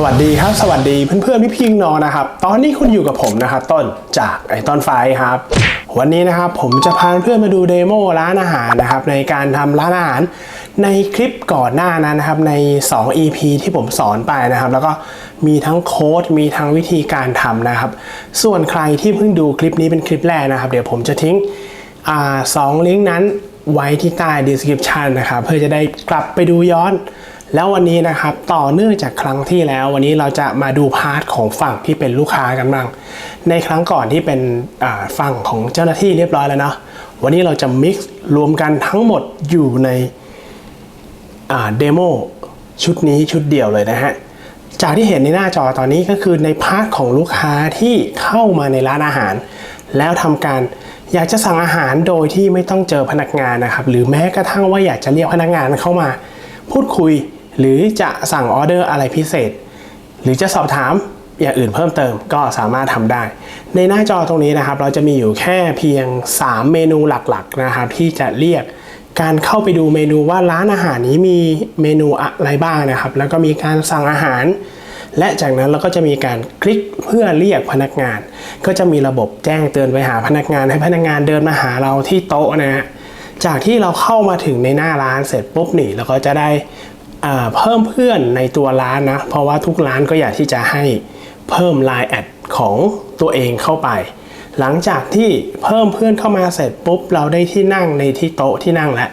สวัสดีครับ สวัสดีเพื่อนๆพี่พี่น้องนะครับ ตอนนี้คุณอยู่กับผมนะครับ ต้นจากไอต้นไฟครับ วันนี้นะครับผมจะพาเพื่อนมาดูเดโมร้านอาหารนะครับ ในการทำร้านอาหาร ในคลิปก่อนหน้านั้นนะครับ ใน 2 EP ที่ผมสอนไปนะครับ แล้วก็มีทั้งโค้ดมีทั้งวิธีการทำนะครับ ส่วนใครที่เพิ่งดูคลิปนี้เป็นคลิปแรกนะครับ เดี๋ยวผมจะทิ้งอสองลิงก์นั้นไว้ที่ใต้ description นะครับเพื่อจะได้กลับไปดูย้อน แล้ววันนี้นะครับต่อเนื่องจากครั้งที่แล้ว วันนี้เราจะมาดูพาร์ทของฝั่งที่เป็นลูกค้ากันบ้าง ในครั้งก่อนที่เป็นฝั่งของเจ้าหน้าที่เรียบร้อยแล้วเนาะวันนี้เราจะ mix รวมกันทั้งหมดอยู่ในเดโมชุดนี้ชุดเดียวเลยนะฮะจากที่เห็นในหน้าจอตอนนี้ก็คือในพาร์ทของลูกค้าที่เข้ามาในร้านอาหาร แล้วทำการอยากจะสั่งอาหารโดยที่ไม่ต้องเจอพนักงานนะครับ หรือแม้กระทั่งว่าอยากจะเรียกพนักงานเข้ามา พูดคุย หรือจะสั่งออเดอร์อะไรพิเศษ หรือจะสอบถามอย่างอื่นเพิ่มเติมก็สามารถทำได้ ในหน้าจอตรงนี้นะครับ เราจะมีอยู่แค่เพียง 3 เมนูหลักๆนะครับที่จะเรียกการเข้าไปดูเมนูว่าร้านอาหารนี้มีเมนูอะไรบ้างนะครับ แล้วก็มีการสั่งอาหาร และจากนั้นเราก็จะมีการคลิกเพื่อเรียกพนักงาน ก็จะมีระบบแจ้งเตือนไปหาพนักงาน ให้พนักงานเดินมาหาเราที่โต๊ะนะฮะจากที่เราเข้ามาถึงในหน้าร้านเสร็จปุ๊บนี่เราก็จะได้ เพิ่มเพื่อนในตัวร้านนะ เพราะว่าทุกร้านก็อยากที่จะให้เพิ่ม Line แอดของตัวเองเข้าไป หลังจากที่เพิ่มเพื่อนเข้ามาเสร็จปุ๊บ เราได้ที่นั่งในที่โต๊ะที่นั่งแล้ว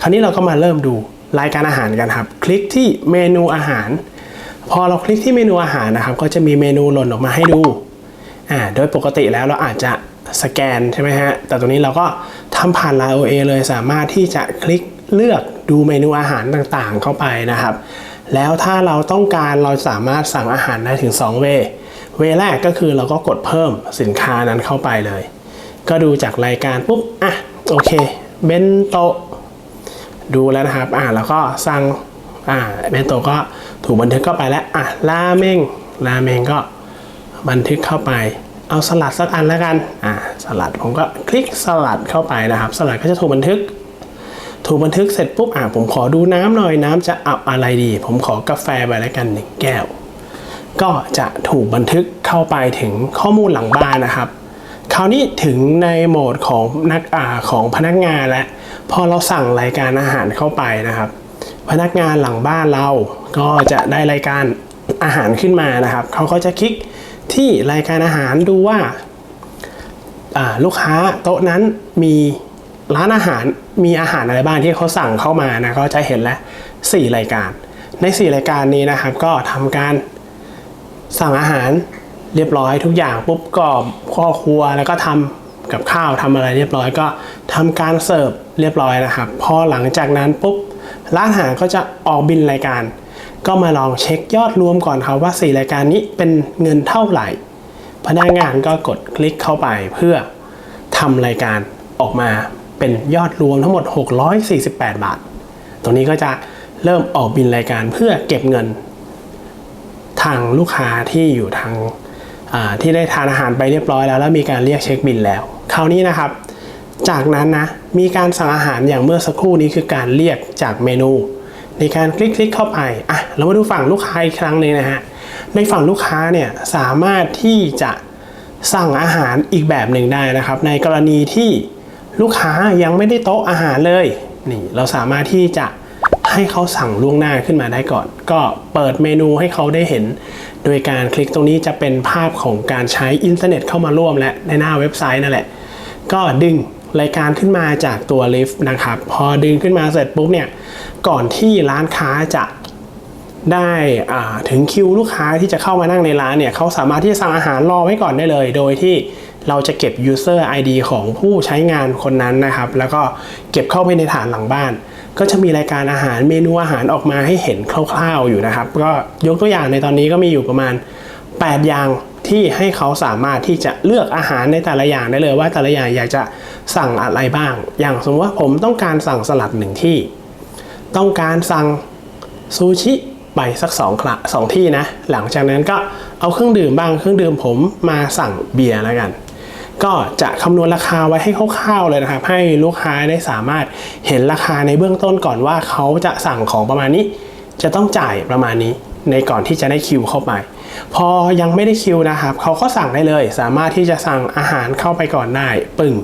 คราวนี้เราก็มาเริ่มดูรายการอาหารกันครับ คลิกที่เมนูอาหาร พอเราคลิกที่เมนูอาหารนะครับ ก็จะมีเมนูหล่นออกมาให้ดูอ่าโดยปกติแล้วเราอาจจะสแกนใช่ไหมฮะ แต่ตรงนี้เราก็ทำผ่าน Line OA เลยสามารถที่จะคลิกเลือก ดูเมนูอาหารต่างๆ เข้าไปนะครับ แล้วถ้าเราต้องการเราสามารถสั่งอาหารได้ถึง 2 เว เวแรกก็คือเราก็กดเพิ่มสินค้านั้นเข้าไปเลย ก็ดูจากรายการปุ๊บ อะ โอเค เบนโตดูแล้วนะครับ อ่าแล้วก็สั่ง อ่า เบนโตก็ถูกบันทึกเข้าไปแล้ว อะ ราเมง ราเมงก็บันทึกเข้าไปเอาสลัดสักอันแล้วกัน อ่า สลัดผมก็คลิกสลัดเข้าไปนะครับ สลัดก็จะถูกบันทึก ถูกบันทึกเสร็จปุ๊บอ่าผมขอดูน้ำหน่อยน้ำจะเอาอะไรดี ผมขอกาแฟไปแล้วกันหนึ่งแก้ว ก็จะถูกบันทึกเข้าไปถึงข้อมูลหลังบ้านนะครับคราวนี้ถึงในโหมดของนักอ่าของพนักงานแล้วพอเราสั่งรายการอาหารเข้าไปนะครับ พนักงานหลังบ้านเราก็จะได้รายการอาหารขึ้นมานะครับ เขาก็จะคลิกที่รายการอาหารดูว่าลูกค้าโต๊ะนั้นมี ร้านอาหารมีอาหารอะไรบ้างที่เขาสั่งเข้ามานะก็จะเห็นแล้ว4รายการ ใน 4 รายการนี้นะครับ ก็ทำการสั่งอาหารเรียบร้อยทุกอย่างปุ๊บก็พ่อครัวแล้วก็ทำกับข้าวทำอะไรเรียบร้อยก็ทำการเสิร์ฟเรียบร้อยนะครับพอหลังจากนั้นปุ๊บร้านอาหารก็จะออกบินรายการ ก็มาลองเช็คยอดรวมก่อนครับว่า 4 รายการนี้เป็นเงินเท่าไหร่ พนักงานก็กดคลิกเข้าไปเพื่อทำรายการออกมา เป็นยอดรวมทั้งหมด 648 บาท ตรงนี้ก็จะเริ่มออกบินรายการเพื่อเก็บเงิน ทางลูกค้าที่อยู่ทางาที่ได้ทานอาหารไปเรียบร้อยแล้ว แล้วมีการเรียกเช็คบิลแล้ว คราวนี้นะครับ จากนั้นนะมีการสั่งอาหารอย่างเมื่อสักครู่นี้คือการเรียกจากเมนู ในการคลิกคลิกเข้าไปอะเรามาดูฝั่งลูกค้าอีกครั้งหนึ่งนะฮะในฝั่งลูกค้าเนี่ยสามารถที่จะสั่งอาหารอีกแบบหนึ่งได้นะครับ ในกรณีที่ ลูกค้ายังไม่ได้โต๊ะอาหารเลยนี่เราสามารถที่จะให้เขาสั่งล่วงหน้าขึ้นมาได้ก่อน ก็เปิดเมนูให้เขาได้เห็น โดยการคลิกตรงนี้จะเป็นภาพของการใช้อินเทอร์เน็ตเข้ามาร่วมและในหน้าเว็บไซต์นั่นแหละ ก็ดึงรายการขึ้นมาจากตัวลิฟต์นะครับ พอดึงขึ้นมาเสร็จปุ๊บเนี่ยก่อนที่ร้านค้าจะได้ถึงคิวลูกค้าที่จะเข้ามานั่งในร้านเนี่ยเขาสามารถที่จะสั่งอาหารรอไว้ก่อนได้เลย โดยที่ เราจะเก็บ user ID ของผู้ใช้งานคนนั้นนะครับ แล้วก็เก็บเข้าไปในฐานหลังบ้าน ก็จะมีรายการอาหารเมนูอาหารออกมาให้เห็นคร่าวๆอยู่นะครับ ก็ยกตัวอย่างในตอนนี้ก็มีอยู่ประมาณ 8 อย่างที่ให้เขาสามารถที่จะเลือกอาหารในแต่ละอย่างได้เลยว่าแต่ละอย่างอยากจะสั่งอะไรบ้าง อย่างสมมติว่าผมต้องการสั่งสลัดหนึ่งที่ ต้องการสั่งซูชิไปสักสองคละสองที่นะ หลังจากนั้นก็เอาเครื่องดื่มบ้างเครื่องดื่มผมมาสั่งเบียร์แล้วกัน ก็จะคำนวณราคาไว้ให้คร่าวๆเลยนะครับ ให้ลูกค้าได้สามารถเห็นราคาในเบื้องต้นก่อนว่าเขาจะสั่งของประมาณนี้ จะต้องจ่ายประมาณนี้ในก่อนที่จะได้คิวเข้าไป พอยังไม่ได้คิวนะครับเขาก็สั่งได้เลย สามารถที่จะสั่งอาหารเข้าไปก่อนได้ปึ้ง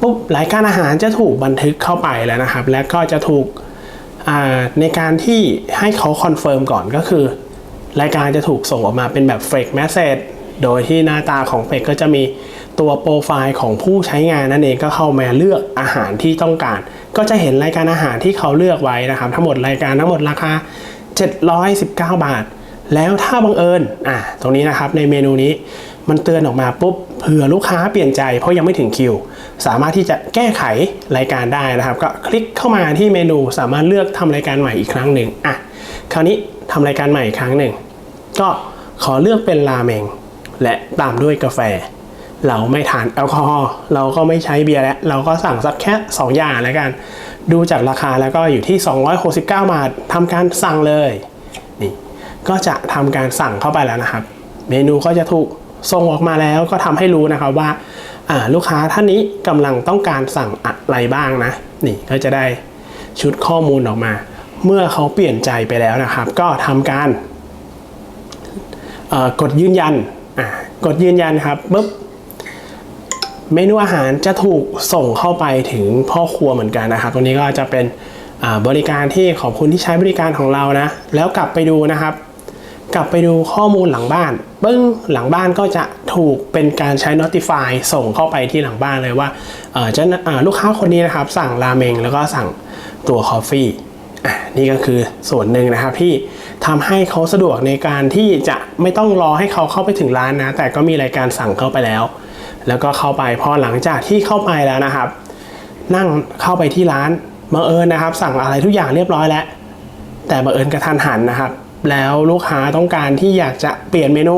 ปุ๊บรายการอาหารจะถูกบันทึกเข้าไปแล้วนะครับ และก็จะถูกในการที่ให้เขาคอนเฟิร์มก่อนก็คือ รายการจะถูกส่งออกมาเป็นแบบ fake message โดยที่หน้าตาของ fake ก็จะมีตัวโปรไฟล์ของผู้ใช้งานนั่นเองก็เข้ามาเลือกอาหารที่ต้องการ ก็จะเห็นรายการอาหารที่เขาเลือกไว้นะครับ ทั้งหมดรายการทั้งหมดราคา 719 บาท แล้วถ้าบังเอิญอะตรงนี้นะครับในเมนูนี้มันเตือนออกมาปุ๊บเผื่อลูกค้าเปลี่ยนใจเพราะยังไม่ถึงคิว สามารถที่จะแก้ไขรายการได้นะครับ ก็คลิกเข้ามาที่เมนูสามารถเลือกทำรายการใหม่อีกครั้งหนึ่งอะคราวนี้ทำรายการใหม่อีกครั้งหนึ่งก็ขอเลือกเป็นราเมง และตามด้วยกาแฟ เราไม่ทานแอลกอฮอล์เราก็ไม่ใช้เบียร์แล้ว เราก็สั่งสักแค่ 2 อย่างแล้วกัน ดูจากราคาแล้วก็อยู่ที่ 269 บาททำการสั่งเลยนี่ก็จะทำการสั่งเข้าไปแล้วนะครับ เมนูก็จะถูกส่งออกมาแล้วก็ทำให้รู้นะครับว่าาลูกค้าท่านนี้กำลังต้องการสั่งอะไรบ้างนะ นี่ก็จะได้ชุดข้อมูลออกมา เมื่อเขาเปลี่ยนใจไปแล้วนะครับ ก็ทำการกดยืนยัน อะกดยืนยันครับปุ๊บเมนูอาหารจะถูกส่งเข้าไปถึงพ่อครัวเหมือนกันนะครับ ตรงนี้ก็จะเป็นบริการที่ขอบคุณที่ใช้บริการของเรานะ แล้วกลับไปดูนะครับ กลับไปดูข้อมูลหลังบ้านปึ้งหลังบ้านก็จะถูกเป็นการใช้ notify ส่งเข้าไปที่หลังบ้านเลยว่าจะลูกค้าคนนี้นะครับ สั่งราเมงแล้วก็สั่งตัวคอฟฟี่ นี่ก็คือส่วนหนึ่งนะครับที่ทำให้เขาสะดวกในการที่จะไม่ต้องรอให้เขาเข้าไปถึงร้านนะ แต่ก็มีรายการสั่งเข้าไปแล้ว แล้วก็เข้าไปพอหลังจากที่เข้าไปแล้วนะครับ นั่งเข้าไปที่ร้านบังเอิญนะครับ สั่งอะไรทุกอย่างเรียบร้อยแล้ว แต่บังเอิญกระทันหันนะครับ แล้วลูกค้าต้องการที่อยากจะเปลี่ยนเมนู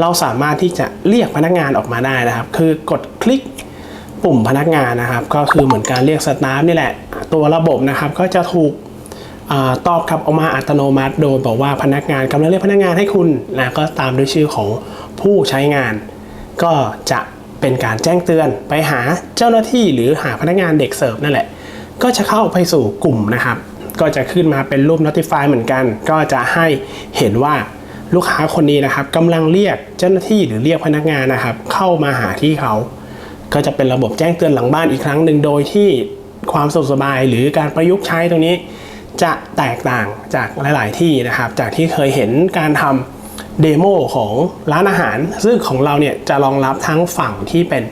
เราสามารถที่จะเรียกพนักงานออกมาได้นะครับ คือกดคลิกปุ่มพนักงานนะครับ ก็คือเหมือนการเรียกสตาฟนี่แหละ ตัวระบบนะครับก็จะถูก ตอบกลับออกมาอัตโนมัติ โดยบอกว่าพนักงานกำลังเรียกพนักงานให้คุณนะก็ตามด้วยชื่อของผู้ใช้งาน ก็จะเป็นการแจ้งเตือนไปหาเจ้าหน้าที่หรือหาพนักงานเด็กเสิร์ฟนั่นแหละ ก็จะเข้าไปสู่กลุ่มนะครับ ก็จะขึ้นมาเป็นรูป notify เหมือนกัน ก็จะให้เห็นว่าลูกค้าคนนี้นะครับกำลังเรียกเจ้าหน้าที่หรือเรียกพนักงานนะครับ เข้ามาหาที่เขา ก็จะเป็นระบบแจ้งเตือนหลังบ้านอีกครั้งหนึ่งโดยที่ความสะดวกสบายหรือการประยุกต์ใช้ตรงนี้ จะแตกต่างจากหลาย ๆ ที่นะครับ จากที่เคยเห็นการทำเดโมของร้านอาหาร ซึ่งของเราเนี่ยจะรองรับทั้งฝั่งที่เป็น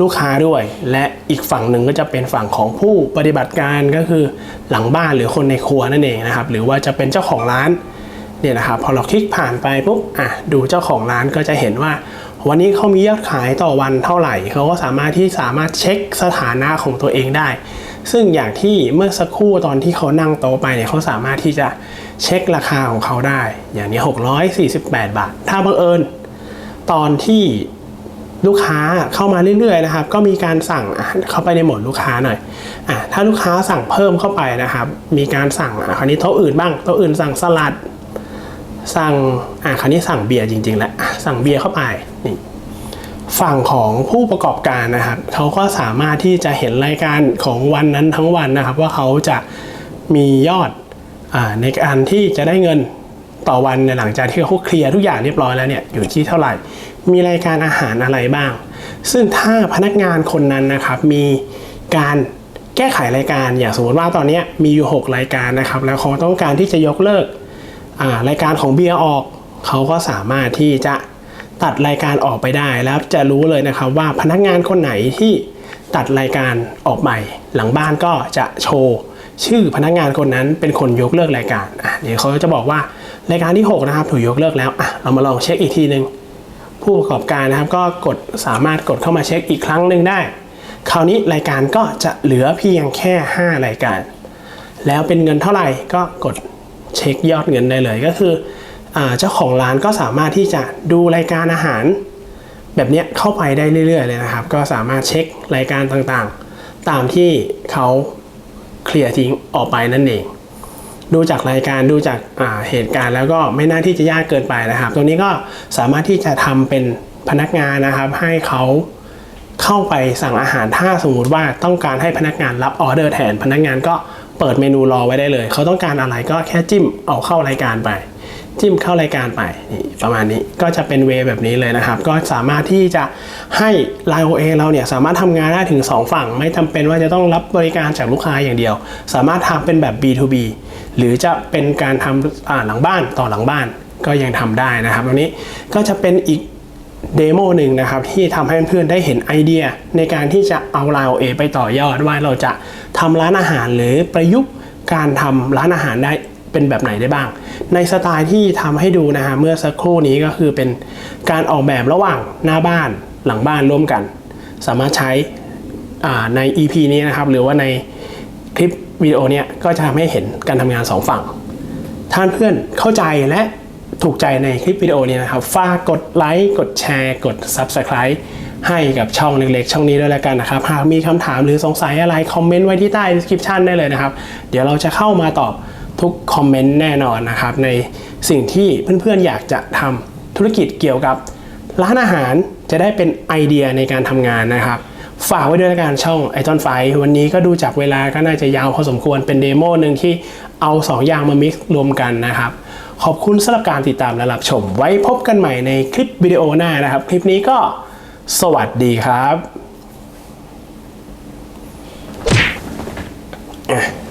ลูกค้าด้วย และอีกฝั่งหนึ่งก็จะเป็นฝั่งของผู้ปฏิบัติการก็คือหลังบ้านหรือคนในครัวนั่นเองนะครับ หรือว่าจะเป็นเจ้าของร้านเนี่ยนะครับพอเราคลิกผ่านไปปุ๊บอะดูเจ้าของร้านก็จะเห็นว่า วันนี้เขามียอดขายต่อวันเท่าไหร่เขาก็สามารถที่สามารถเช็คสถานะของตัวเองได้ ซึ่งอย่างที่เมื่อสักครู่ตอนที่เขานั่งโต๊ะไปเนี่ยเขาสามารถที่จะเช็คราคาของเขาได้ อย่างนี้ 648 บาท ถ้าบังเอิญ ตอนที่ลูกค้าเข้ามาเรื่อยๆนะครับ ก็มีการสั่งเข้าไปในหมดลูกค้าหน่อยอะถ้าลูกค้าสั่งเพิ่มเข้าไปนะครับ มีการสั่งอะคราวนี้โต๊ะอื่นบ้างโต๊ะอื่นสั่งสลัด สั่งอะคราวนี้สั่งเบียร์จริงๆแล้วอะสั่งเบียร์เข้าไปนี่ ฝั่งของผู้ประกอบการนะครับเขาก็สามารถที่จะเห็นรายการของวันนั้นทั้งวันนะครับ ว่าเขาจะมียอดอในการที่จะได้เงินต่อวันในหลังจากที่เขาเคลียร์ทุกอย่างเรียบร้อยแล้วเนี่ยอยู่ที่เท่าไหร่ มีรายการอาหารอะไรบ้าง ซึ่งถ้าพนักงานคนนั้นนะครับ มีการแก้ไขรายการอย่างสมมติว่าตอนนี้มีอยู่ 6 รายการนะครับ แล้วเขาต้องการที่จะยกเลิกรายการของเบียร์ออก เขาก็สามารถที่จะ ตัดรายการออกไปได้แล้วจะรู้เลยนะครับว่าพนักงานคนไหนที่ตัดรายการออกใหม่ หลังบ้านก็จะโชว์ชื่อพนักงานคนนั้นเป็นคนยกเลิกรายการอะเดี๋ยวเขาจะบอกว่ารายการที่ 6 นะครับถูกยกเลิกแล้วอะเรามาลองเช็คอีกทีหนึ่งผู้ประกอบการนะครับก็กดสามารถกดเข้ามาเช็คอีกครั้งหนึ่งได้ คราวนี้รายการก็จะเหลือเพียงแค่ 5 รายการ แล้วเป็นเงินเท่าไหร่ก็กดเช็คยอดเงินได้เลยก็คือ เจ้าของร้านก็สามารถที่จะดูรายการอาหาร แบบนี้เข้าไปได้เรื่อยๆเลยนะครับ ก็สามารถเช็ครายการต่างๆ ตามที่เขาเคลียร์ทิ้งออกไปนั่นเอง ดูจากรายการดูจากาเหตุการณ์แล้วก็ไม่น่าที่จะยากเกินไปนะครับ ตรงนี้ก็สามารถที่จะทำเป็นพนักงานนะครับ ให้เขาเข้าไปสั่งอาหารถ้าสมมุติว่าต้องการให้พนักงานรับออเดอร์แทน พนักงานก็เปิดเมนูรอไว้ได้เลย เขาต้องการอะไรก็แค่จิ้มเอาเข้ารายการไป จิ้มเข้ารายการไปนี่ประมาณนี้ก็จะเป็นเวแบบนี้เลยนะครับ ก็สามารถที่จะให้ Line OA เราเนี่ยสามารถทำงานได้ถึง 2 ฝั่ง ไม่จำเป็นว่าจะต้องรับบริการจากลูกค้าอย่างเดียว สามารถทำเป็นแบบ B2B หรือจะเป็นการทำอ่าหลังบ้านต่อหลังบ้านก็ยังทำได้นะครับวันนี้ก็จะเป็นอีกเดโมหนึ่งนะครับที่ทำให้เพื่อนๆได้เห็นไอเดียในการที่จะเอา Line OA ไปต่อยอดว่าเราจะทำร้านอาหารหรือประยุกต์การทำร้านอาหารได้ เป็นแบบไหนได้บ้าง ในสไตล์ที่ทำให้ดูนะฮะเมื่อสักครู่นี้ก็คือเป็นการออกแบบระหว่างหน้าบ้านหลังบ้านร่วมกัน สามารถใช้ใน EP นี้นะครับ หรือว่าในคลิปวิดีโอเนี้ยก็จะทำให้เห็นการทำงานสองฝั่งท่านเพื่อนเข้าใจและถูกใจในคลิปวิดีโอนี้นะครับ ฝากกดไลค์ กดแชร์ กด Subscribe ให้กับช่องเล็กๆ ช่องนี้ด้วยแล้วกันนะครับ หากมีคำถามหรือสงสัยอะไร คอมเมนต์ไว้ที่ใต้ description ได้เลยนะครับ เดี๋ยวเราจะเข้ามาตอบ ทุกคอมเมนต์แน่นอนนะครับในสิ่งที่เพื่อนๆอยากจะทำธุรกิจเกี่ยวกับร้านอาหารจะได้เป็นไอเดียในการทำงานนะครับ ฝากไว้ด้วยการช่องไอจอนไฟวันนี้ก็ดูจากเวลาก็น่าจะยาวพอสมควรเป็นเดโมหนึ่งที่เอา 2 อย่างมามิกซ์รวมกันนะครับ ขอบคุณสำหรับการติดตามและรับชม ไว้พบกันใหม่ในคลิปวิดีโอหน้านะครับ คลิปนี้ก็สวัสดีครับ